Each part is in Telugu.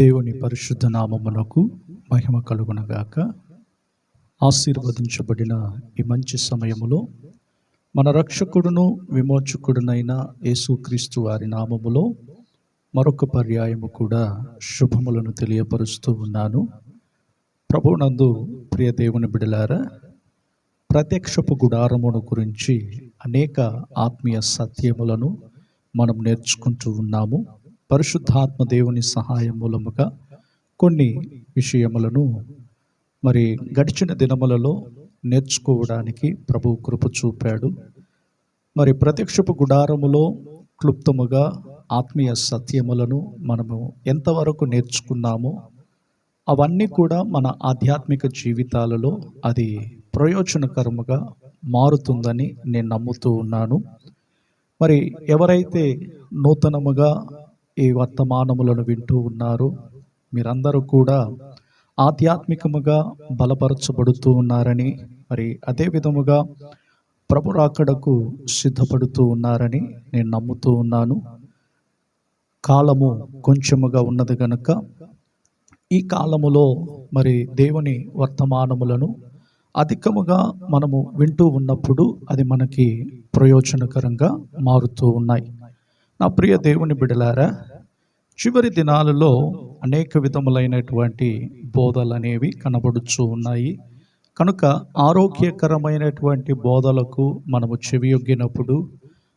దేవుని పరిశుద్ధ నామమునకు మహిమ కలుగునగాక. ఆశీర్వదించబడిన ఈ మంచి సమయములో మన రక్షకుడును విమోచకుడునైన యేసుక్రీస్తు వారి నామములో మరొక పర్యాయము కూడా శుభములను తెలియపరుస్తూ ఉన్నాను. ప్రభునందు ప్రియ దేవుని బిడలారా ప్రత్యక్షపు గుడారమును గురించి అనేక ఆత్మీయ సత్యములను మనం నేర్చుకుంటూ ఉన్నాము. పరిశుద్ధాత్మ దేవుని సహాయం మూలముగా కొన్ని విషయములను మరి గడిచిన దినములలో నేర్చుకోవడానికి ప్రభు కృప చూపాడు. మరి ప్రత్యక్షపు గుడారములో క్లుప్తముగా ఆత్మీయ సత్యములను మనము ఎంతవరకు నేర్చుకున్నామో అవన్నీ కూడా మన ఆధ్యాత్మిక జీవితాలలో అది ప్రయోజనకరముగా మారుతుందని నేను నమ్ముతూ ఉన్నాను. మరి ఎవరైతే నూతనముగా ఈ వర్తమానములను వింటూ ఉన్నారు. మీరందరూ కూడా ఆధ్యాత్మికముగా బలపరచబడుతూ ఉన్నారని మరి అదే విధముగా ప్రభు రాకడకు సిద్ధపడుతూ ఉన్నారని నేను నమ్ముతూ ఉన్నాను. కాలము కొంచెముగా ఉన్నది గనుక ఈ కాలములో మరి దేవుని వర్తమానములను అధికముగా మనము వింటూ ఉన్నప్పుడు అది మనకి ప్రయోజనకరంగా మారుతూ ఉన్నాయి. నా ప్రియ దేవుని బిడలారా చివరి దినాలలో అనేక విధములైనటువంటి బోధలు అనేవి కనబడుచూ ఉన్నాయి. కనుక ఆరోగ్యకరమైనటువంటి బోధలకు మనము చెవియొగ్గినప్పుడు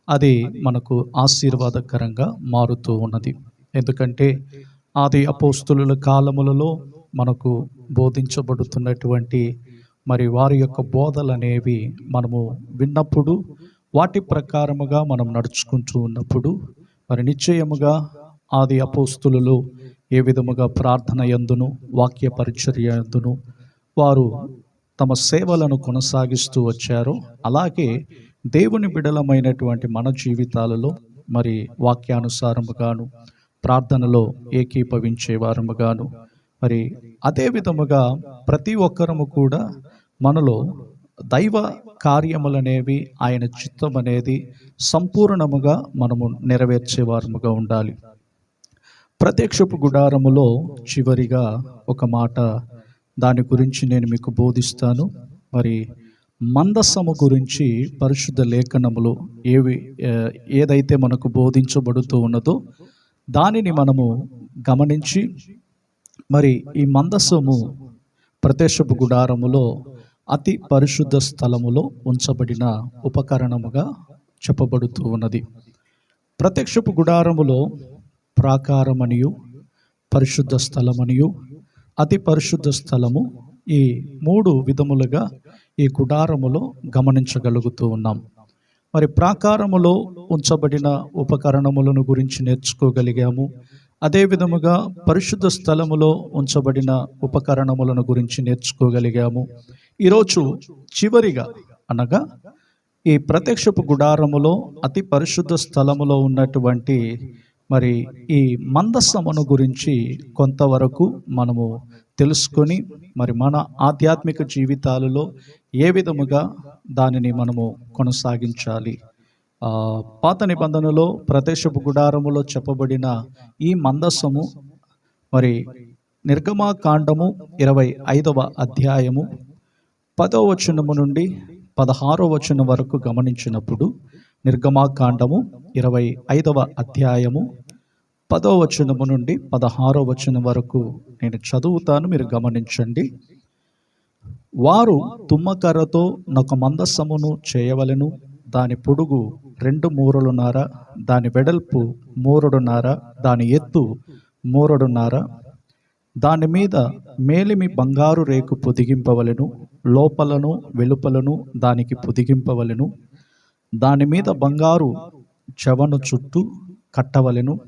అది మనకు ఆశీర్వాదకరంగా మారుతూ ఉన్నది. ఎందుకంటే ఆది అపోస్తుల కాలములలో మనకు బోధించబడుతున్నటువంటి మరి వారి యొక్క బోధలు అనేవి మనము విన్నప్పుడు వాటి ప్రకారముగా మనం నడుచుకుంటూ ఉన్నప్పుడు మరి నిశ్చయముగా ఆది అపోస్తులలో ఏ విధముగా ప్రార్థన ఎందును వాక్య పరిచర్య ఎందును వారు తమ సేవలను కొనసాగిస్తూ వచ్చారో అలాగే దేవుని బిడలమైనటువంటి మన జీవితాలలో మరి వాక్యానుసారముగాను ప్రార్థనలో ఏకీభవించే వారముగాను మరి అదే విధముగా ప్రతి ఒక్కరము కూడా మనలో దైవ కార్యములనేవి ఆయన చిత్తం అనేది సంపూర్ణముగా మనము నెరవేర్చే వారముగా ఉండాలి. ప్రత్యక్షపు గుడారములో చివరిగా ఒక మాట దాని గురించి నేను మీకు బోధిస్తాను. మరి మందస్సము గురించి పరిశుద్ధ లేఖనములు ఏవి ఏదైతే మనకు బోధించబడుతూ ఉన్నదో దానిని మనము గమనించి మరి ఈ మందస్సము ప్రత్యక్షపు గుడారములో అతి పరిశుద్ధ స్థలములో ఉంచబడిన ఉపకరణముగా చెప్పబడుతూ ఉన్నది. ప్రత్యక్షపు గుడారములో ప్రాకారమనియు పరిశుద్ధ స్థలమనియు అతి పరిశుద్ధ స్థలము ఈ మూడు విధములుగా ఈ గుడారములో గమనించగలుగుతూ ఉన్నాం. మరి ప్రాకారములో ఉంచబడిన ఉపకరణములను గురించి నేర్చుకోగలిగాము. అదే విధముగా పరిశుద్ధ స్థలములో ఉంచబడిన ఉపకరణములను గురించి నేర్చుకోగలిగాము. ఈరోజు చివరిగా అనగా ఈ ప్రత్యక్షపు గుడారములో అతి పరిశుద్ధ స్థలములో ఉన్నటువంటి మరి ఈ మందస్సమును గురించి కొంతవరకు మనము తెలుసుకొని మరి మన ఆధ్యాత్మిక జీవితాలలో ఏ విధముగా దానిని మనము కొనసాగించాలి. పాత నిబంధనలో ప్రత్యక్షపు గుడారములో చెప్పబడిన ఈ మందస్సము మరి నిర్గమాకాండము ఇరవై ఐదవ అధ్యాయము పదో వచనము నుండి పదహారో వచనం వరకు గమనించినప్పుడు నిర్గమాకాండము ఇరవై ఐదవ అధ్యాయము పదో వచనము నుండి పదహారో వచనం వరకు నేను చదువుతాను మీరు గమనించండి. వారు తుమ్మకర్రతో నొక మందస్సమును చేయవలెను దాని పొడుగు రెండు మూరలున్నార దాని వెడల్పు మూరడున్నార దాని ఎత్తు మూరడున్నార దాని మీద మేలిమి బంగారు రేకు పొదిగింపవలను లోపలను వెలుపలను దానికి పొదిగింపవలను. దాని మీద బంగారు చెవను చుట్టూ కట్టవలెను.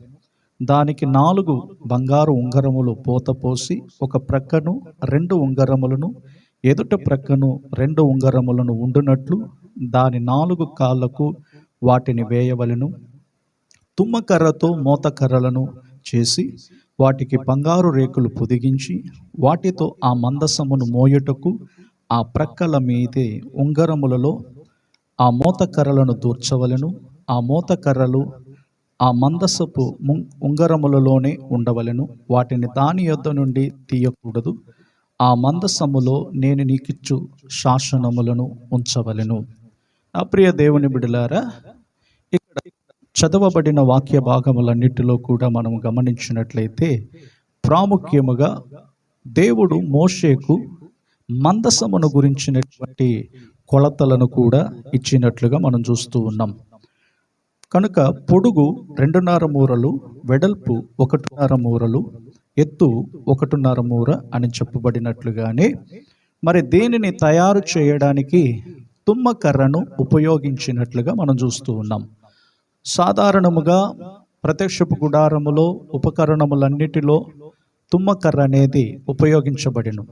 దానికి నాలుగు బంగారు ఉంగరములు పోతపోసి ఒక ప్రక్కను రెండు ఉంగరములను ఎదుట ప్రక్కను రెండు ఉంగరములను ఉండునట్లు దాని నాలుగు కాళ్ళకు వాటిని వేయవలెను. తుమ్మకర్రతో మోతకర్రలను చేసి వాటికి బంగారు రేకులు పొదిగించి వాటితో ఆ మందసమును మోయుటకు ఆ ప్రక్కల మీదే ఉంగరములలో ఆ మూతకర్రలను దూర్చవలెను. ఆ మూతకర్రలు ఆ మందసపు ముం- ఉంగరములలోనే ఉండవలెను. వాటిని దాని యొద్ద నుండి తీయకూడదు. ఆ మందసములో నేను నీకిచ్చు శాసనములను ఉంచవలను. నా ప్రియ దేవుని బిడలారా ఇక్కడ చదవబడిన వాక్య భాగములన్నిటిలో కూడా మనం గమనించినట్లయితే ప్రాముఖ్యముగా దేవుడు మోషేకు మందసమును గురించినటువంటి కొలతలను కూడా ఇచ్చినట్లుగా మనం చూస్తూ ఉన్నాం. కనుక పొడుగు రెండున్నర మూరలు వెడల్పు ఒకటిన్నర మూరలు ఎత్తు ఒకటిన్నర మూర అని చెప్పబడినట్లుగానే మరి దేనిని తయారు చేయడానికి తుమ్మకర్రను ఉపయోగించినట్లుగా మనం చూస్తూ ఉన్నాం. సాధారణముగా ప్రత్యక్షపు గుడారములో ఉపకరణములన్నిటిలో తుమ్మకర్ర అనేది ఉపయోగించబడిను.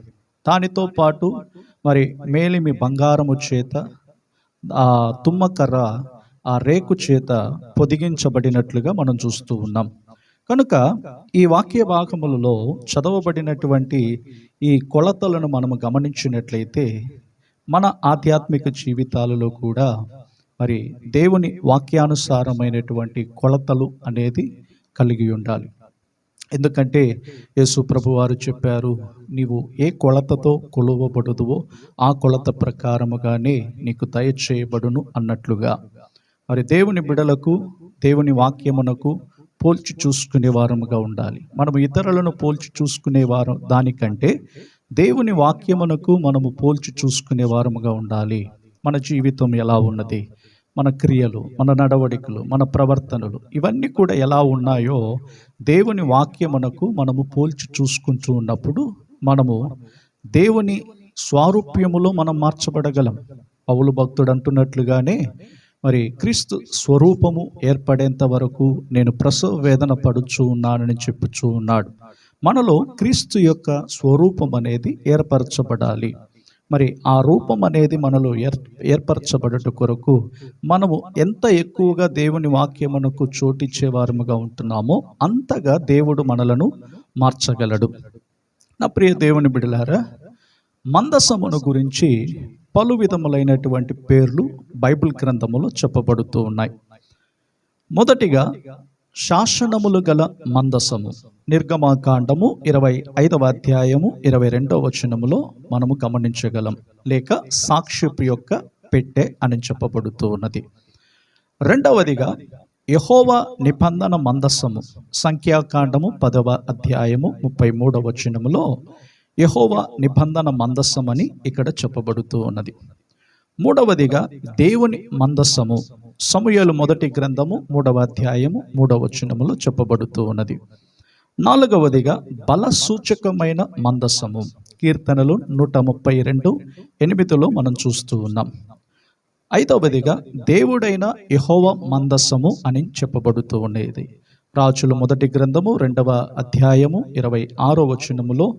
దానితో పాటు మరి మేలిమి బంగారము చేత ఆ తుమ్మకర్ర ఆ రేకు చేత పొదిగించబడినట్లుగా మనం చూస్తూ ఉన్నాం. కనుక ఈ వాక్య భాగములలో చదవబడినటువంటి ఈ కొలతలను మనము గమనించినట్లయితే మన ఆధ్యాత్మిక జీవితాలలో కూడా మరి దేవుని వాక్యానుసారమైనటువంటి కొలతలు అనేది కలిగి ఉండాలి. ఎందుకంటే యేసు ప్రభు వారు చెప్పారు నీవు ఏ కొలతతో కొలువబడుదువో ఆ కొలత ప్రకారముగానే నీకు దయచేయబడును అన్నట్లుగా. మరి దేవుని బిడలకు దేవుని వాక్యమునకు పోల్చి చూసుకునే వారముగా ఉండాలి. మనము ఇతరులను పోల్చి చూసుకునే వారం దానికంటే దేవుని వాక్యమునకు మనము పోల్చి చూసుకునే వారముగా ఉండాలి. మన జీవితం ఎలా ఉన్నది? మన క్రియలు మన నడవడికలు మన ప్రవర్తనలు ఇవన్నీ కూడా ఎలా ఉన్నాయో దేవుని వాక్యమునకు మనము పోల్చి చూసుకుంటూ ఉన్నప్పుడు మనము దేవుని స్వారూప్యములో మనం మార్చబడగలం. పౌలు భక్తుడు అంటున్నట్లుగానే మరి క్రీస్తు స్వరూపము ఏర్పడేంత వరకు నేను ప్రసవ వేదన పడుచు ఉన్నానని చెప్పుచూ ఉన్నాడు. మనలో క్రీస్తు యొక్క స్వరూపం అనేది ఏర్పరచబడాలి. మరి ఆ రూపం అనేది మనలో ఏర్ ఏర్పరచబడట కొరకు మనము ఎంత ఎక్కువగా దేవుని వాక్యమునకు చోటిచ్చే వారముగా ఉంటున్నామో అంతగా దేవుడు మనలను మార్చగలడు. నా ప్రియ దేవుని బిడలారా మందసమును గురించి పలు విధములైనటువంటి పేర్లు బైబిల్ గ్రంథములో చెప్పబడుతూ ఉన్నాయి. మొదటిగా శాసనములు గల మందసము. నిర్గమాకాండము ఇరవై ఐదవ అధ్యాయము ఇరవై రెండవ వచనములో మనము గమనించగలం. లేక సాక్షిపు యొక్క పెట్టె అని చెప్పబడుతూ ఉన్నది రెండవదిగా యహోవా నిబంధన మందస్సము సంఖ్యాకాండము పదవ అధ్యాయము ముప్పై మూడవ వచనములో యహోవా నిబంధన మందస్సమని ఇక్కడ చెప్పబడుతూ ఉన్నది మూడవదిగా దేవుని మందస్సము సమయాలు మొదటి గ్రంథము మూడవ అధ్యాయము మూడవ వచనములో చెప్పబడుతూ ఉన్నది. నాలుగవదిగా బల సూచకమైన మందస్సము కీర్తనలు నూట ముప్పై రెండు ఎనిమిదిలో మనం చూస్తూ ఉన్నాం. ఐదవదిగా దేవుడైన యహోవ మందస్సము అని చెప్పబడుతూ ఉండేది రాజుల మొదటి గ్రంథము రెండవ అధ్యాయము ఇరవై ఆరో వచనములో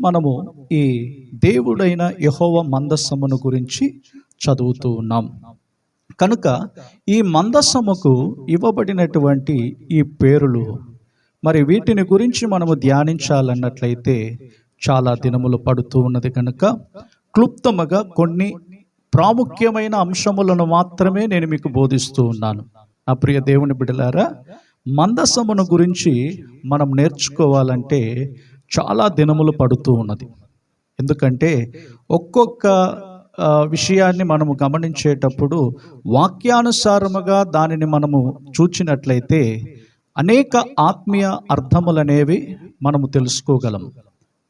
మనము ఈ దేవుడైన యహోవ మందస్సమును గురించి చదువుతూ ఉన్నాం. కనుక ఈ మందస్సముకు ఇవ్వబడినటువంటి ఈ పేరులు మరి వీటిని గురించి మనము ధ్యానించాలన్నట్లయితే చాలా దినములు పడుతూ ఉన్నది కనుక క్లుప్తముగా కొన్ని ప్రాముఖ్యమైన అంశములను మాత్రమే నేను మీకు బోధిస్తూ ఉన్నాను. నా ప్రియ దేవుని బిడలారా మందసమును గురించి మనం నేర్చుకోవాలంటే చాలా దినములు పడుతూ ఉన్నది. ఎందుకంటే ఒక్కొక్క విషయాన్ని మనము గమనించేటప్పుడు వాక్యానుసారముగా దానిని మనము చూచినట్లయితే అనేక ఆత్మీయ అర్థములనేవి మనము తెలుసుకోగలం.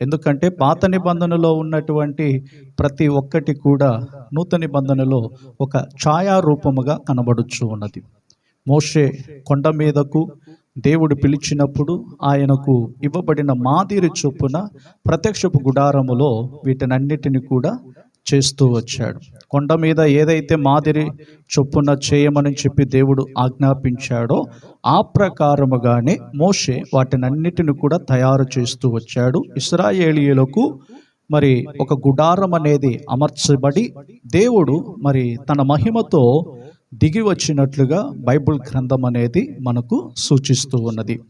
ఎందుకంటే పాత నిబంధనలో ఉన్నటువంటి ప్రతి ఒక్కటి కూడా నూతన నిబంధనలో ఒక ఛాయారూపముగా కనబడుచు ఉన్నది. మోషే కొండ మీదకు దేవుడు పిలిచినప్పుడు ఆయనకు ఇవ్వబడిన మాదిరి చొప్పున ప్రత్యక్షపు గుడారములో వీటినన్నిటిని కూడా చేస్తూ వచ్చాడు. కొండ మీద ఏదైతే మాదిరి చొప్పున చేయమని చెప్పి దేవుడు ఆజ్ఞాపించాడో ఆ ప్రకారముగానే మోషే వాటినన్నిటిని కూడా తయారు చేస్తూ వచ్చాడు. ఇస్రాయేలీయులకు మరి ఒక గుడారం అనేది అమర్చబడి దేవుడు మరి తన మహిమతో దిగి వచ్చినట్లుగా బైబిల్ గ్రంథం అనేది మనకు సూచిస్తూ ఉన్నది.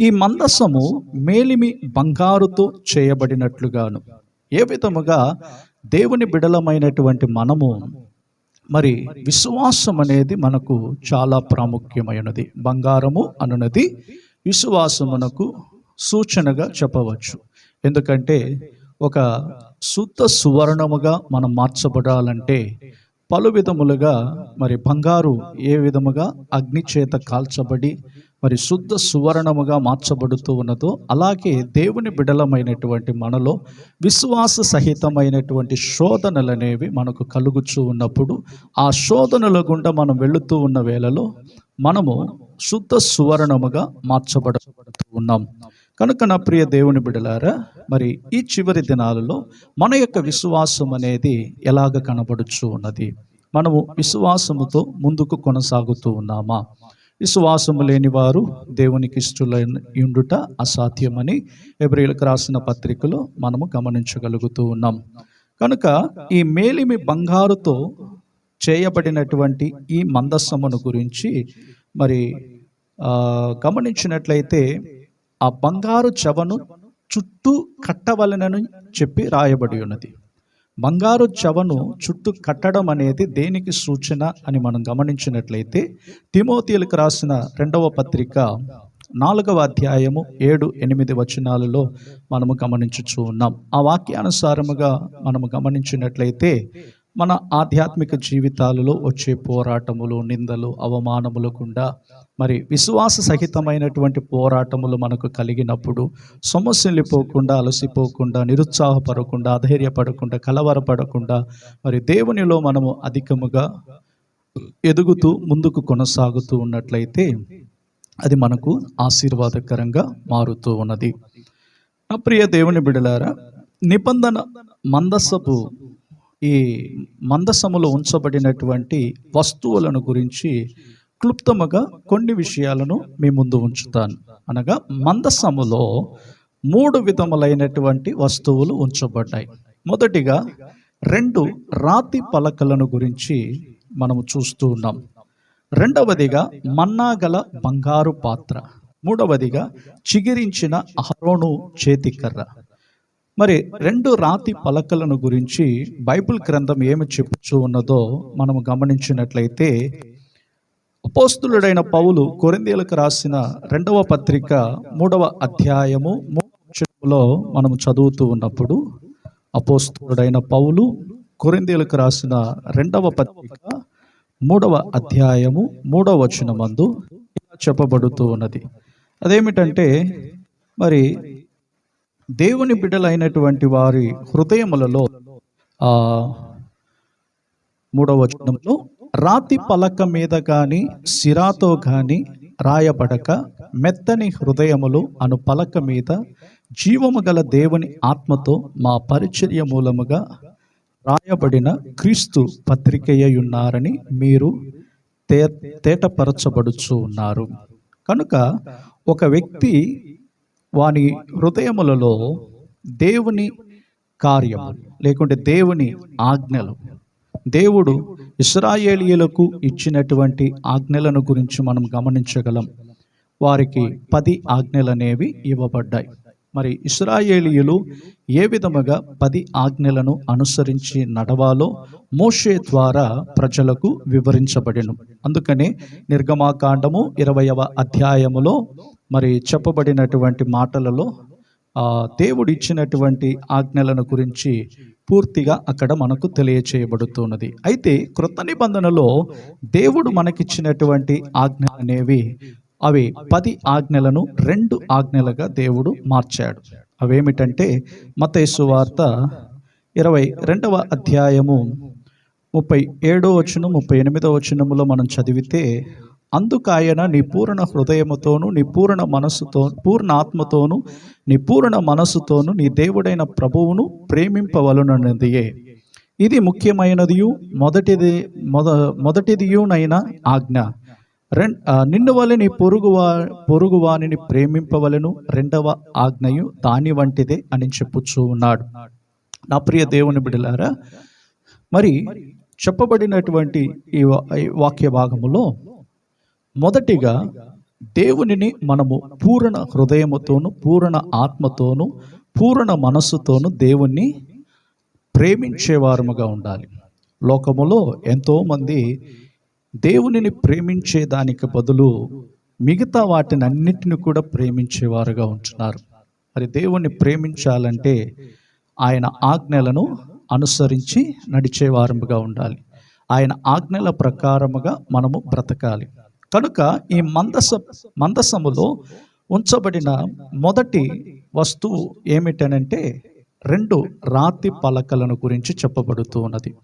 ఈ మందసము మేలిమి బంగారుతో చేయబడినట్లుగాను ఏ విధముగా దేవుని బిడలమైనటువంటి మనము మరి విశ్వాసం అనేది మనకు చాలా ప్రాముఖ్యమైనది. బంగారము అనున్నది విశ్వాసమునకు సూచనగా చెప్పవచ్చు. ఎందుకంటే ఒక శుద్ధ సువర్ణముగా మనం మార్చబడాలంటే పలు విధములుగా మరి బంగారు ఏ విధముగా అగ్ని చేత కాల్చబడి మరి శుద్ధ సువర్ణముగా మార్చబడుతూ ఉన్నదో అలాగే దేవుని బిడలమైనటువంటి మనలో విశ్వాస సహితమైనటువంటి శోధనలనేవి మనకు కలుగుచూ ఉన్నప్పుడు ఆ శోధనల గుండా మనం వెళుతూ ఉన్న వేళలో మనము శుద్ధ సువర్ణముగా మార్చబడబడుతూ ఉన్నాం. కనుక నా ప్రియ దేవుని బిడలారా మరి ఈ చివరి దినాలలో మన యొక్క విశ్వాసం అనేది ఎలాగ కనబడుచు ఉన్నది? మనము విశ్వాసముతో ముందుకు కొనసాగుతూ ఉన్నామా? విశ్వాసము లేని వారు దేవునికి ఇష్టలైన అసాధ్యమని ఎబ్రిలకు రాసిన పత్రికలో మనము గమనించగలుగుతూ ఉన్నాం. కనుక ఈ మేలిమి బంగారుతో చేయబడినటువంటి ఈ మందస్సమును గురించి మరి గమనించినట్లయితే ఆ బంగారు చవను చుట్టూ కట్టవలనని చెప్పి రాయబడి ఉన్నది. బంగారు చవను చుట్టూ కట్టడం అనేది దేనికి సూచన అని మనం గమనించినట్లయితే తిమోతీలకు రాసిన రెండవ పత్రిక నాలుగవ అధ్యాయము ఏడు ఎనిమిది వచనాలలో మనము గమనించుచూ ఉన్నాం. ఆ వాక్యానుసారముగా మనము గమనించినట్లయితే మన ఆధ్యాత్మిక జీవితాలలో వచ్చే పోరాటములు నిందలు అవమానములు గుండా మరి విశ్వాస సహితమైనటువంటి పోరాటములు మనకు కలిగినప్పుడు సమస్యలు పోకుండా అలసిపోకుండా నిరుత్సాహపడకుండా అధైర్యపడకుండా కలవరపడకుండా మరి దేవునిలో మనము అధికముగా ఎదుగుతూ ముందుకు కొనసాగుతూ ఉన్నట్లయితే అది మనకు ఆశీర్వాదకరంగా మారుతూ ఉన్నది. నా ప్రియ దేవుని బిడలారా నిబంధన మందసపు ఈ మందసములో ఉంచబడినటువంటి వస్తువులను గురించి క్లుప్తముగా కొన్ని విషయాలను మీ ముందు ఉంచుతాను. అనగా మందసములో మూడు విధములైనటువంటి వస్తువులు ఉంచబడ్డాయి. మొదటిగా రెండు రాతి పలకలను గురించి మనము చూస్తూ ఉన్నాం. రెండవదిగా మన్నాగల బంగారు పాత్ర. మూడవదిగా చిగిరించిన అహరోను చేతికర్ర. మరి రెండు రాతి పలకలను గురించి బైబిల్ గ్రంథం ఏమి చెప్పుచూ ఉన్నదో మనం గమనించినట్లయితే అపోస్తులుడైన పౌలు కొరిందీలకు రాసిన రెండవ పత్రిక మూడవ అధ్యాయము మూడవ మనం చదువుతూ ఉన్నప్పుడు అపోస్తులుడైన పౌలు కొరిందీలకు రాసిన రెండవ పత్రిక మూడవ అధ్యాయము మూడవ వచనమందు చెప్పబడుతూ ఉన్నది. అదేమిటంటే మరి దేవుని బిడ్డలైనటువంటి వారి హృదయములలో ఆ మూడవ వచనంలో రాతి పలక మీద గాని సిరాతో గాని రాయబడక మెత్తని హృదయములు అను పలక మీద జీవము గల దేవుని ఆత్మతో మా పరిచర్య మూలముగా రాయబడిన క్రీస్తు పత్రికయ్యున్నారని మీరు తే తేటపరచబడుచు ఉన్నారు. కనుక ఒక వ్యక్తి వాని హృదయములలో దేవుని కార్యము లేకుంటే దేవుని ఆజ్ఞలు. దేవుడు ఇస్రాయేలీయులకు ఇచ్చినటువంటి ఆజ్ఞలను గురించి మనం గమనించగలం. వారికి పది ఆజ్ఞలు అనేవి ఇవ్వబడ్డాయి. మరి ఇస్రాయేలీయులు ఏ విధముగా పది ఆజ్ఞలను అనుసరించి నడవాలో మోషే ద్వారా ప్రజలకు వివరించబడిను. అందుకనే నిర్గమాకాండము ఇరవయవ అధ్యాయములో మరి చెప్పబడినటువంటి మాటలలో దేవుడు ఇచ్చినటువంటి ఆజ్ఞలను గురించి పూర్తిగా అక్కడ మనకు తెలియచేయబడుతున్నది. అయితే కృత నిబంధనలో దేవుడు మనకిచ్చినటువంటి ఆజ్ఞ అనేవి అవి పది ఆజ్ఞలను రెండు ఆజ్ఞలుగా దేవుడు మార్చాడు. అవేమిటంటే మతేసు వార్త ఇరవై రెండవ అధ్యాయము ముప్పై ఏడో వచనం ముప్పై ఎనిమిదో వచనములో మనం చదివితే అందుకాయన నీ పూర్ణ హృదయముతోను నీ పూర్ణ మనస్సుతో పూర్ణ ఆత్మతోను నీ పూర్ణ మనస్సుతోను నీ దేవుడైన ప్రభువును ప్రేమింపవలనన్నదియే. ఇది ముఖ్యమైనదియు మొదటిది మొద మొదటిదియునైన ఆజ్ఞ. రెం నిన్ను వలె నీ పొరుగువా పొరుగువానిని ప్రేమింపవలను రెండవ ఆజ్ఞయు దాని వంటిదే అని చెప్పుచ్చు ఉన్నాడు. నా ప్రియ దేవుని బిడలారా మరి చెప్పబడినటువంటి ఈ వాక్య భాగములో మొదటిగా దేవునిని మనము పూర్ణ హృదయముతోను పూర్ణ ఆత్మతోను పూర్ణ మనస్సుతోను దేవుణ్ణి ప్రేమించేవారముగా ఉండాలి. లోకములో ఎంతోమంది దేవునిని ప్రేమించే దానికి బదులు మిగతా వాటిని అన్నిటిని కూడా ప్రేమించేవారుగా ఉంటున్నారు. మరి దేవుణ్ణి ప్రేమించాలంటే ఆయన ఆజ్ఞలను అనుసరించి నడిచేవారముగా ఉండాలి. ఆయన ఆజ్ఞల ప్రకారముగా మనము బ్రతకాలి. కనుక ఈ మందస మందసములో ఉంచబడిన మొదటి వస్తువు ఏమిటనంటే రెండు రాతి పలకలను గురించి చెప్పబడుతూ ఉన్నది.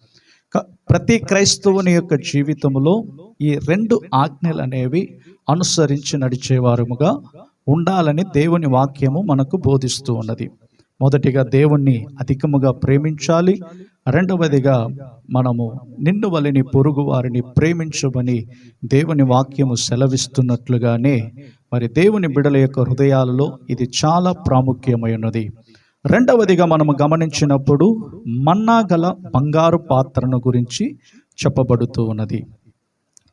క- ప్రతి క్రైస్తవుని యొక్క జీవితంలో ఈ రెండు ఆజ్ఞలు అనేవి అనుసరించి నడిచేవారముగా ఉండాలని దేవుని వాక్యము మనకు బోధిస్తూ ఉన్నది. మొదటిగా దేవుణ్ణి అధికముగా ప్రేమించాలి రెండవదిగా మనము నిన్ను వలని పొరుగు వారిని ప్రేమించమని దేవుని వాక్యము సెలవిస్తున్నట్లుగానే మరి దేవుని బిడల యొక్క హృదయాలలో ఇది చాలా ప్రాముఖ్యమైనది. రెండవదిగా మనము గమనించినప్పుడు మన్నా గల బంగారు పాత్రను గురించి చెప్పబడుతూ ఉన్నది.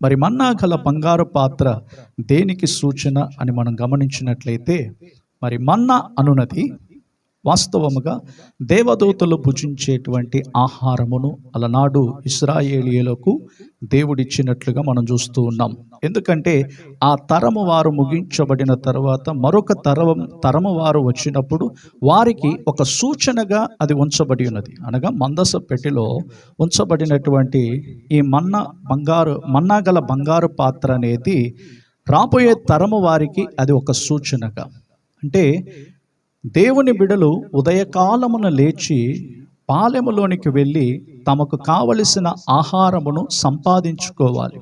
మరి మన్నా గల బంగారు పాత్ర దేనికి సూచన అని మనం గమనించినట్లయితే మరి మన్నా అనునది వాస్తవముగా దేవదూతలు భుజించేటువంటి ఆహారమును అలనాడు ఇస్రాయేలియలకు దేవుడిచ్చినట్లుగా మనం చూస్తూ ఉన్నాం. ఎందుకంటే ఆ తరము వారు ముగించబడిన తర్వాత మరొక తరం తరము వారు వచ్చినప్పుడు వారికి ఒక సూచనగా అది ఉంచబడి ఉన్నది. అనగా మందస పెట్టెలో ఉంచబడినటువంటి ఈ మన్న బంగారు మన్నాగల బంగారు పాత్ర అనేది రాబోయే తరము వారికి అది ఒక సూచనగా. అంటే దేవుని బిడలు ఉదయకాలమున లేచి పాలెములోనికి వెళ్ళి తమకు కావలసిన ఆహారమును సంపాదించుకోవాలి.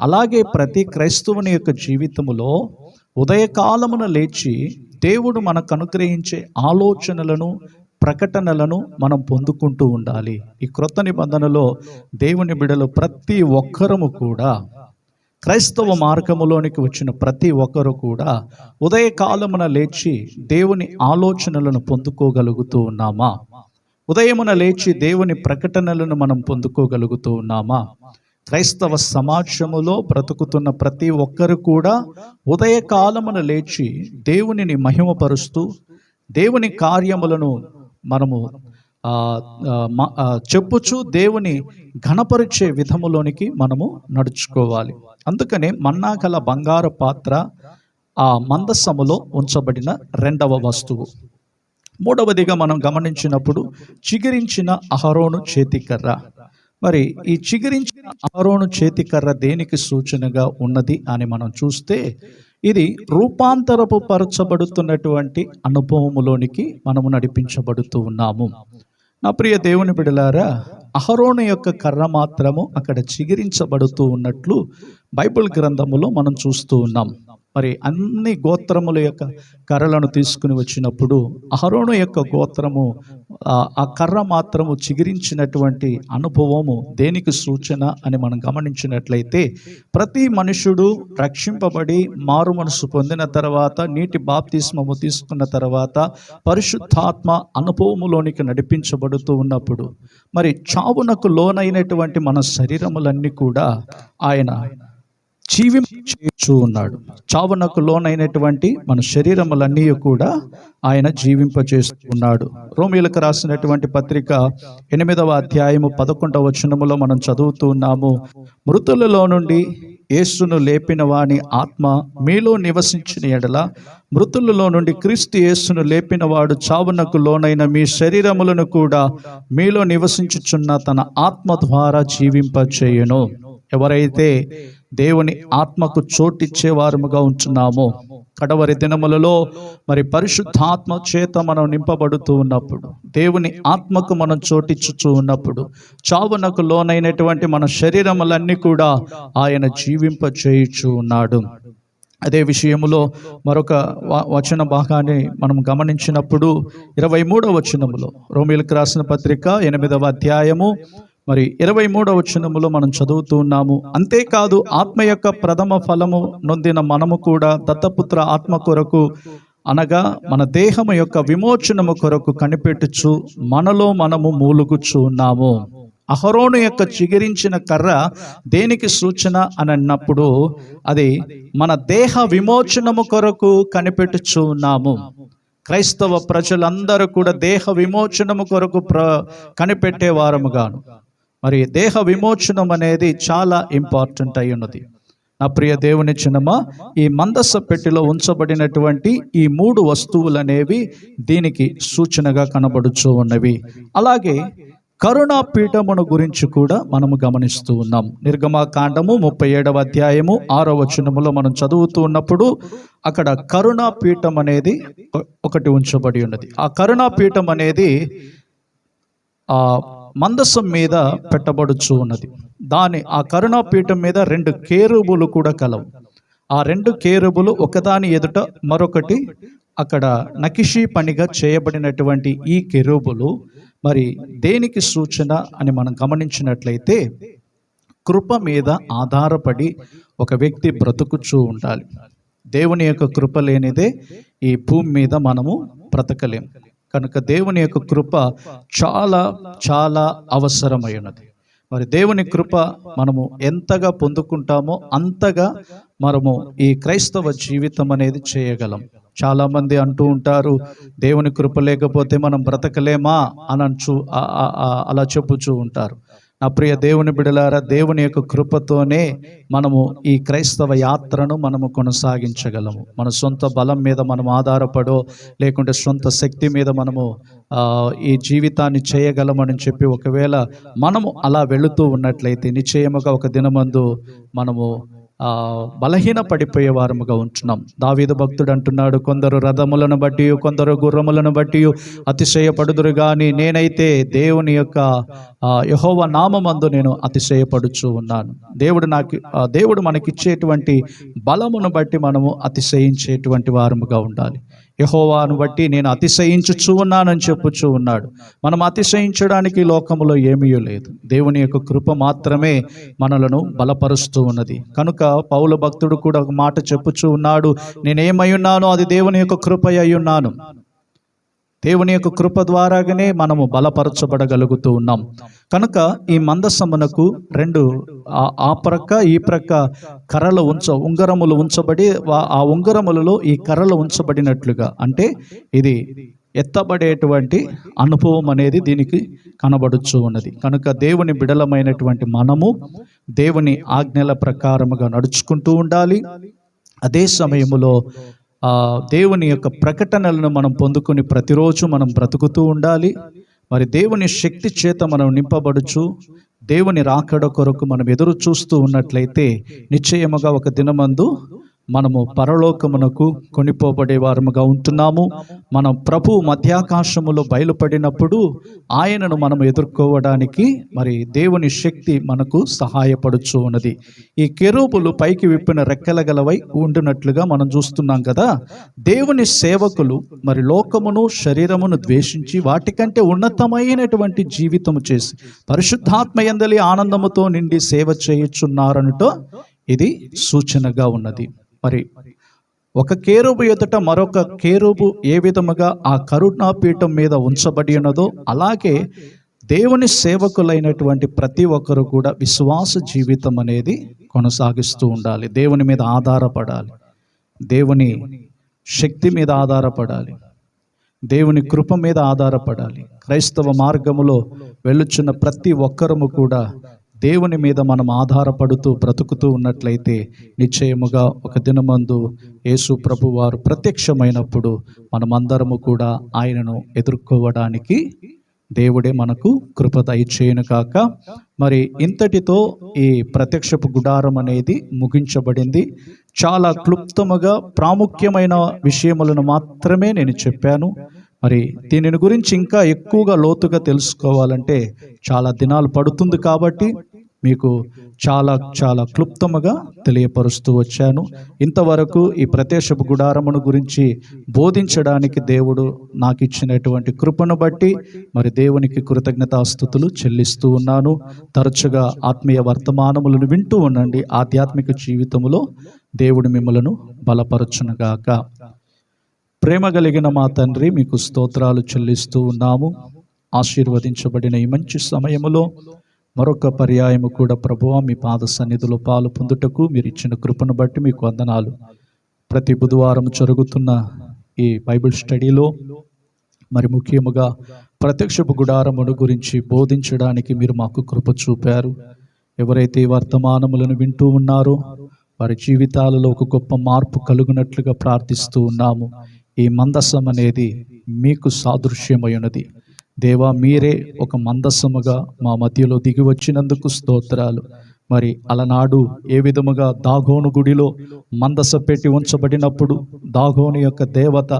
అలాగే ప్రతి క్రైస్తవుని యొక్క జీవితములో ఉదయకాలమున లేచి దేవుడు మనకు అనుగ్రహించే ఆలోచనలను ప్రకటనలను మనం పొందుకుంటూ ఉండాలి. ఈ క్రొత్త నిబంధనలో దేవుని బిడలు ప్రతి ఒక్కరము కూడా క్రైస్తవ మార్గములోనికి వచ్చిన ప్రతి ఒక్కరు కూడా ఉదయకాలమున లేచి దేవుని ఆలోచనలను పొందుకోగలుగుతూ ఉన్నామా? ఉదయమున లేచి దేవుని ప్రకటనలను మనం పొందుకోగలుగుతూ ఉన్నామా? క్రైస్తవ సమాజములో బ్రతుకుతున్న ప్రతి ఒక్కరు కూడా ఉదయకాలమున లేచి దేవునిని మహిమపరుస్తూ దేవుని కార్యములను మనము చెప్పుచు దేవుని ఘనపరిచే విధములోనికి మనము నడుచుకోవాలి. అందుకనే మన్నాగల బంగారు పాత్ర ఆ మందసములో ఉంచబడిన రెండవ వస్తువు. మూడవదిగా మనం గమనించినప్పుడు చిగిరించిన అహరోను చేతికర్ర. మరి ఈ చిగిరించిన అహరోను చేతికర్ర దేనికి సూచనగా ఉన్నది అని మనం చూస్తే ఇది రూపాంతరపు పరచబడుతున్నటువంటి అనుభవములోనికి మనము నడిపించబడుతూ ఉన్నాము. నా ప్రియ దేవుని బిడలారా అహరోను యొక్క కర్ర మాత్రము అక్కడ చిగిరించబడుతూ ఉన్నట్లు బైబిల్ గ్రంథములో మనం చూస్తూ ఉన్నాం. మరి అన్ని గోత్రముల యొక్క కర్రలను తీసుకుని వచ్చినప్పుడు అహరోను యొక్క గోత్రము ఆ ఆ కర్ర మాత్రము చిగిరించినటువంటి అనుభవము దేనికి సూచన అని మనం గమనించినట్లయితే ప్రతి మనుషుడు రక్షింపబడి మారు మనసు పొందిన తర్వాత నీటి బాప్తిస్మము తీసుకున్న తర్వాత పరిశుద్ధాత్మ అనుభవములోనికి నడిపించబడుతూ ఉన్నప్పుడు మరి చావునకు లోనైనటువంటి మన శరీరములన్నీ కూడా ఆయన జీవింపచేయచ్చు ఉన్నాడు చావునకు లోనైనటువంటి మన శరీరములన్నీ కూడా ఆయన జీవింపచేస్తూ ఉన్నాడు. రోమిలకు రాసినటువంటి పత్రిక ఎనిమిదవ అధ్యాయము పదకొండవ వచనములో మనం చదువుతూ ఉన్నాము. మృతులలో నుండి యేసును లేపిన వాని ఆత్మ మీలో నివసించిన ఎడల మృతులలో నుండి క్రీస్తు యేసును లేపిన వాడు చావునకు లోనైన మీ శరీరములను కూడా మీలో నివసించుచున్న తన ఆత్మ ద్వారా జీవింపచేయును ఎవరైతే దేవుని ఆత్మకు చోటిచ్చే వారముగా ఉంటున్నామో కడవరి దినములలో మరి పరిశుద్ధాత్మ చేత మనం నింపబడుతూ ఉన్నప్పుడు దేవుని ఆత్మకు మనం చోటిచ్చుచూ ఉన్నప్పుడు చావునకు లోనైనటువంటి మన శరీరములన్నీ కూడా ఆయన జీవింపచేయుచు ఉన్నాడు. అదే విషయములో మరొక వచన భాగాన్ని మనం గమనించినప్పుడు ఇరవై మూడవ వచనములో రోమిలకు రాసిన పత్రిక ఎనిమిదవ అధ్యాయము మరి ఇరవై మూడవ వచనములో మనం చదువుతూ ఉన్నాము. అంతేకాదు ఆత్మ యొక్క ప్రథమ ఫలము నొందిన మనము కూడా దత్తపుత్ర ఆత్మ కొరకు అనగా మన దేహము యొక్క విమోచనము కొరకు కనిపెట్టుచు మనలో మనము మూలుగుచు ఉన్నాము. అహరోను యొక్క చిగిరించిన కర్ర దేనికి సూచన అని అన్నప్పుడు అది మన దేహ విమోచనము కొరకు కనిపెట్టుచు ఉన్నాము. క్రైస్తవ ప్రజలందరూ కూడా దేహ విమోచనము కొరకు ప్ర కనిపెట్టేవారముగాను మరి దేహ విమోచనం అనేది చాలా ఇంపార్టెంట్ అయి ఉన్నది. నా ప్రియ దేవుని చిన్నమా ఈ మందస పెట్టిలో ఉంచబడినటువంటి ఈ మూడు వస్తువులు అనేవి దీనికి సూచనగా కనబడుచూ ఉన్నవి. అలాగే కరుణా పీఠమును గురించి కూడా మనము గమనిస్తూ ఉన్నాం. నిర్గమాకాండము ముప్పై ఏడవ అధ్యాయము ఆరో వచనములో మనం చదువుతూ ఉన్నప్పుడు అక్కడ కరుణా పీఠం అనేది ఒకటి ఉంచబడి ఉన్నది. ఆ కరుణా పీఠం అనేది ఆ మందసం మీద పెట్టబడుచు ఉన్నది. దాని ఆ కరుణా పీఠం మీద రెండు కేరుబులు కూడా కలవు. ఆ రెండు కేరుబులు ఒకదాని ఎదుట మరొకటి అక్కడ నకిషీ పనిగా చేయబడినటువంటి ఈ కెరూబులు. మరి దేనికి సూచన అని మనం గమనించినట్లయితే కృప మీద ఆధారపడి ఒక వ్యక్తి బ్రతుకుచూ ఉండాలి. దేవుని యొక్క కృప లేనిదే ఈ భూమి మీద మనము బ్రతకలేము కనుక దేవుని యొక్క కృప చాలా చాలా అవసరమైనది. మరి దేవుని కృప మనము ఎంతగా పొందుకుంటామో అంతగా మనము ఈ క్రైస్తవ జీవితం అనేది చేయగలం. చాలామంది అంటూ ఉంటారు దేవుని కృప లేకపోతే మనం బ్రతకలేమా? అని అంచు అలా చెప్పుచూ ఉంటారు. నా ప్రియ దేవుని బిడలారా దేవుని యొక్క కృపతోనే మనము ఈ క్రైస్తవ యాత్రను మనము కొనసాగించగలము. మన సొంత బలం మీద మనం ఆధారపడో లేకుంటే సొంత శక్తి మీద మనము ఈ జీవితాన్ని చేయగలమని చెప్పి ఒకవేళ మనము అలా వెళుతూ ఉన్నట్లయితే నిశ్చయముగా ఒక దినమందు మనము బలహీన పడిపోయే వారముగా ఉంటున్నాం. దావీదు భక్తుడు అంటున్నాడు కొందరు రథములను బట్టి కొందరు గుర్రములను బట్టి అతిశయపడుదురు కానీ నేనైతే దేవుని యొక్క యహోవ నామందు నేను అతిశయపడుచు ఉన్నాను. దేవుడు నాకు దేవుడు మనకిచ్చేటువంటి బలమును బట్టి మనము అతిశయించేటువంటి వారముగా ఉండాలి. యహోవాను బట్టి నేను అతిశయించుచూ ఉన్నానని చెప్పుచూ ఉన్నాడు. మనం అతిశయించడానికి లోకంలో లోకములో ఏమీ లేదు. దేవుని యొక్క కృప మాత్రమే మనలను బలపరుస్తూ ఉన్నది. కనుక పౌల భక్తుడు కూడా ఒక మాట చెప్పుచూ ఉన్నాడు నేనేమై ఉన్నానో అది దేవుని యొక్క కృప అయి ఉన్నాను. దేవుని యొక్క కృప ద్వారాగానే మనము బలపరచబడగలుగుతూ ఉన్నాం. కనుక ఈ మందసమునకు రెండు ఆ- ప్రక్క ఈ ప్రక్క కర్రలు ఉంచ ఉంగరములు ఉంచబడి ఆ ఉంగరములలో ఈ కర్రలు ఉంచబడినట్లుగా. అంటే ఇది ఎత్తబడేటువంటి అనుభవం అనేది దీనికి కనబడుచు ఉన్నది. కనుక దేవుని బిడలమైనటువంటి మనము దేవుని ఆజ్ఞల ప్రకారముగా నడుచుకుంటూ ఉండాలి. అదే సమయంలో దేవుని యొక్క ప్రకటనలను మనం పొందుకుని ప్రతిరోజు మనం బ్రతుకుతూ ఉండాలి. మరి దేవుని శక్తి చేత మనం నింపబడుచు దేవుని రాకడ కొరకు మనం ఎదురు చూస్తూ ఉన్నట్లయితే నిశ్చయముగా ఒక దినమందు మనము పరలోకమునకు కొనిపోబడే వారముగా ఉంటున్నాము. మనం ప్రభు మధ్యాకాశములో బయలుపడినప్పుడు ఆయనను మనం ఎదుర్కోవడానికి మరి దేవుని శక్తి మనకు సహాయపడుచు ఉన్నది. ఈ కెరూపులు పైకి విప్పిన రెక్కల గలవై ఉండినట్లుగా మనం చూస్తున్నాం కదా. దేవుని సేవకులు మరి లోకమును శరీరమును ద్వేషించి వాటికంటే ఉన్నతమైనటువంటి జీవితము చేసి పరిశుద్ధాత్మ ఎందలి ఆనందముతో నిండి సేవ చేయుచున్నారనుటో ఇది సూచనగా ఉన్నది. మరి ఒక కేరుబు ఎదుట మరొక కేరుబు ఏ విధముగా ఆ కరుణాపీఠం మీద ఉంచబడి ఉన్నదో అలాగే దేవుని సేవకులైనటువంటి ప్రతి ఒక్కరు కూడా విశ్వాస జీవితం అనేది కొనసాగిస్తూ ఉండాలి. దేవుని మీద ఆధారపడాలి. దేవుని శక్తి మీద ఆధారపడాలి. దేవుని కృప మీద ఆధారపడాలి. క్రైస్తవ మార్గములో వెళ్ళుచున్న ప్రతి ఒక్కరము కూడా దేవుని మీద మనం ఆధారపడుతూ బ్రతుకుతూ ఉన్నట్లయితే నిశ్చయముగా ఒక దినమందు యేసు ప్రభు వారు ప్రత్యక్షమైనప్పుడు మనమందరము కూడా ఆయనను ఎదుర్కోవడానికి దేవుడే మనకు కృప దయచేయను కాక మరి ఇంతటితో ఈ ప్రత్యక్షపు గుడారం అనేది ముగించబడింది. చాలా క్లుప్తముగా ప్రాముఖ్యమైన విషయములను మాత్రమే నేను చెప్పాను. మరి దీనిని గురించి ఇంకా ఎక్కువగా లోతుగా తెలుసుకోవాలంటే చాలా దినాలు పడుతుంది కాబట్టి మీకు చాలా చాలా క్లుప్తముగా తెలియపరుస్తూ వచ్చాను. ఇంతవరకు ఈ ప్రత్యక్షపు గుడారమును గురించి బోధించడానికి దేవుడు నాకు ఇచ్చినటువంటి కృపను బట్టి మరి దేవునికి కృతజ్ఞతాస్థుతులు చెల్లిస్తూ ఉన్నాను. తరచుగా ఆత్మీయ వర్తమానములను వింటూ ఉండండి. ఆధ్యాత్మిక జీవితంలో దేవుడు మిమ్మలను బలపరచునుగాక. ప్రేమ కలిగిన మా తండ్రి మీకు స్తోత్రాలు చెల్లిస్తూ ఉన్నాము. ఆశీర్వదించబడిన ఈ మంచి సమయములో మరొక పర్యాయము కూడా ప్రభువ మీ పాద సన్నిధిలో పాలు పొందుటకు మీరు ఇచ్చిన కృపను బట్టి మీకు వందనాలు. ప్రతి బుధవారం జరుగుతున్న ఈ బైబిల్ స్టడీలో మరి ముఖ్యముగా ప్రత్యక్షపు గుడారమును గురించి బోధించడానికి మీరు మాకు కృప చూపారు. ఎవరైతే వర్తమానములను వింటూ ఉన్నారో వారి జీవితాలలో ఒక గొప్ప మార్పు కలుగునట్లుగా ప్రార్థిస్తూ ఉన్నాము. ఈ మందసం అనేది మీకు సాదృశ్యమైనది. దేవా మీరే ఒక మందస్సముగా మా మధ్యలో దిగి వచ్చినందుకు స్తోత్రాలు. మరి అలనాడు ఏ విధముగా దాగోను గుడిలో మందస పెట్టి ఉంచబడినప్పుడు దాగోను యొక్క దేవత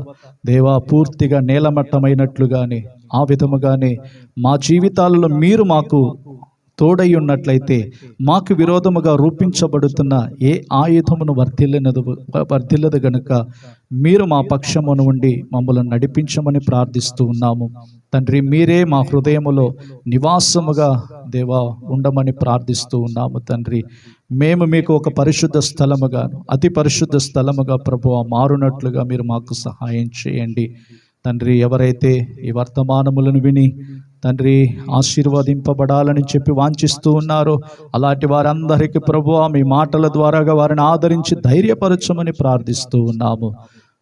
దేవా పూర్తిగా నేలమట్టమైనట్లుగానే ఆ విధముగానే మా జీవితాలలో మీరు మాకు తోడై ఉన్నట్లయితే మాకు విరోధముగా రూపించబడుతున్న ఏ ఆయుధమును వర్ధిల్లనదు వర్ధిల్లదు గనుక మీరు మా పక్షమును ఉండి మమ్మల్ని నడిపించమని ప్రార్థిస్తూ ఉన్నాము. తండ్రి మీరే మా హృదయములో నివాసముగా దేవా ఉండమని ప్రార్థిస్తూ ఉన్నాము తండ్రి. మేము మీకు ఒక పరిశుద్ధ స్థలముగాను అతి పరిశుద్ధ స్థలముగా ప్రభు మారునట్లుగా మీరు మాకు సహాయం చేయండి. తండ్రి ఎవరైతే ఈ వర్తమానములను విని తండ్రి ఆశీర్వదింపబడాలని చెప్పి వాంఛిస్తూ ఉన్నారో అలాంటి వారందరికీ ప్రభు మీ మాటల ద్వారాగా వారిని ఆదరించి ధైర్యపరచమని ప్రార్థిస్తూ ఉన్నాము.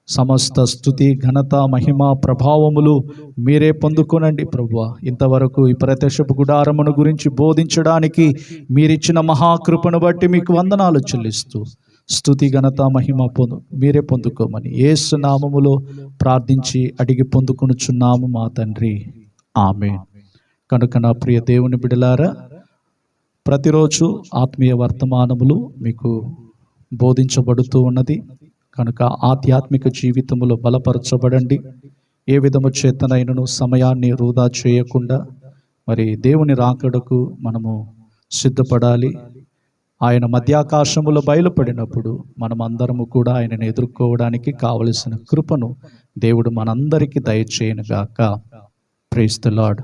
సమస్త స్థుతి ఘనత మహిమ ప్రభావములు మీరే పొందుకోనండి ప్రభు ఇంతవరకు ఈ ప్రత్యక్షపు గుడారమును గురించి బోధించడానికి మీరిచ్చిన మహాకృపను బట్టి మీకు వందనాలు చెల్లిస్తూ స్థుతి ఘనత మహిమ పొందు మీరే పొందుకోమని ఏసు నామములో ప్రార్థించి అడిగి పొందుకునుచున్నాము మా తండ్రి. ఆమె కనుక నా ప్రియ దేవుని బిడలారా ప్రతిరోజు ఆత్మీయ వర్తమానములు మీకు బోధించబడుతూ ఉన్నది. కనుక ఆధ్యాత్మిక జీవితములో బలపరచబడండి. ఏ విధము చేతనైనను సమయాన్ని వృధా చేయకుండా మరి దేవుని రాకడకు మనము సిద్ధపడాలి. ఆయన మధ్యాకాశములో బయలుపడినప్పుడు మనం అందరము కూడా ఆయనను ఎదుర్కోవడానికి కావలసిన కృపను దేవుడు మనందరికీ దయచేయనుగాక. Price the lord